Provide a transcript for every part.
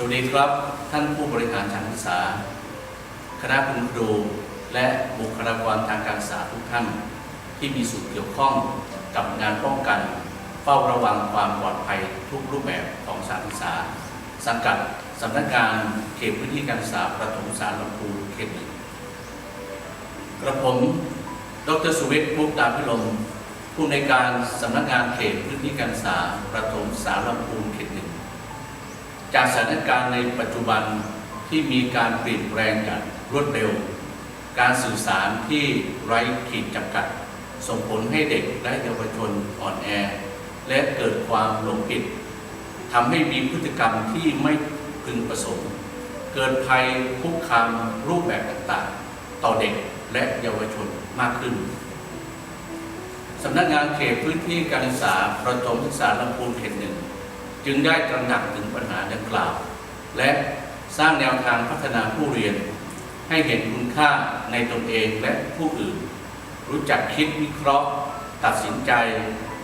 สวัสดีครับท่านผู้บริหารทางศึกษา คณะคุณครู และบุคลากรทางการศึกษาทุกท่าน ที่มีส่วนเกี่ยวข้องกับงานป้องกัน เฝ้าระวังความปลอดภัยทุกรูปแบบของสถานศึกษา สังกัดสำนักงานเขตพื้นที่การศึกษาประถมศึกษาลำพูนเขตหนึ่งกระผม ดรสุวิทย์มุกดาพิลมผู้ในการสำนักงานเขตพื้นที่การศึกษาประถมศึกษาลำพูนเขตหนึ่ง จากสถานการณ์ในปัจจุบันที่มีการเปลี่ยนแปลงอย่างรวดเร็ว การสื่อสารที่ไร้ขีดจำกัด ส่งผลให้เด็กและเยาวชนอ่อนแอ และเกิดความหลงผิดทำให้มีพฤติกรรมที่ไม่พึงประสงค์ เกิดภัยคุกคามรูปแบบต่างๆ ต่อเด็กและเยาวชนมากขึ้นสำนักงานเขตพื้นที่การศึกษาประถมศึกษาลำพูนเขตหนึ่ง จึงได้ตระหนักถึงปัญหาดังกล่าว และสร้างแนวทางพัฒนาผู้เรียน ให้เห็นคุณค่าในตนเองและผู้อื่น รู้จักคิดวิเคราะห์ ตัดสินใจ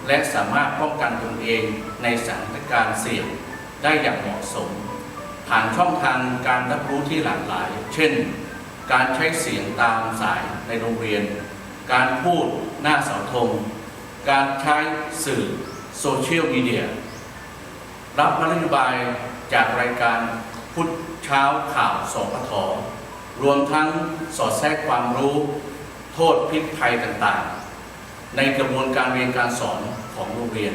และสามารถป้องกันตนเองในสถานการณ์เสี่ยงได้อย่างเหมาะสม ผ่านช่องทางการรับรู้ที่หลากหลาย เช่น การใช้เสียงตามสายในโรงเรียน การพูดหน้าเสาธงการใช้สื่อโซเชียลมีเดีย รับนโยบายจากรายการพุทธเช้าข่าวสปทรวมทั้งสอดแทรกความรู้โทษพิษภัยต่างๆ ในกระบวนการเรียนการสอนของโรงเรียน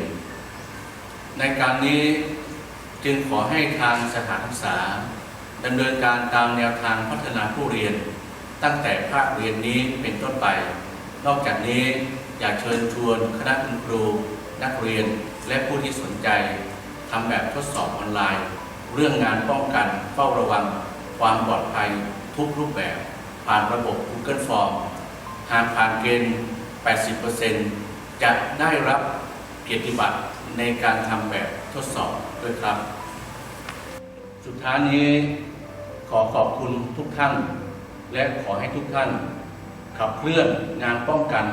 ในการนี้จึงขอให้ทางสถานศึกษาดำเนินการตามแนวทางพัฒนาผู้เรียน ตั้งแต่ภาคเรียนนี้เป็นต้นไป นอกจากนี้อยากเชิญชวนคณะคุณครู นักเรียนและผู้ที่สนใจ ทำแบบทดสอบออนไลน์ เรื่องงานป้องกันเฝ้าระวัง ความปลอดภัยทุกรูปแบบ ผ่านระบบ Google Form หากผ่านเกณฑ์ 80%จะได้รับเกียรติบัตรในการทำแบบทดสอบด้วยครับ สุดท้ายนี้ขอขอบคุณทุกท่าน และขอให้ทุกท่าน ขับเคลื่อนงานป้องกัน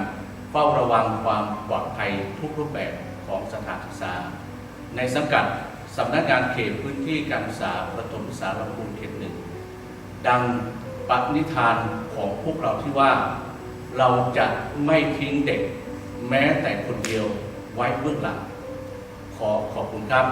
เฝ้าระวังความปลอดภัยทุกรูปแบบของสถานศึกษา ในสังกัดสำนักงานเขตพื้นที่การศึกษาประถมศึกษาลำพูนเขตหนึ่งดังปณิธานของพวกเราที่ว่าเราจะไม่ทิ้งเด็กแม้แต่คนเดียวไว้เบื้องหลังขอขอบคุณครับ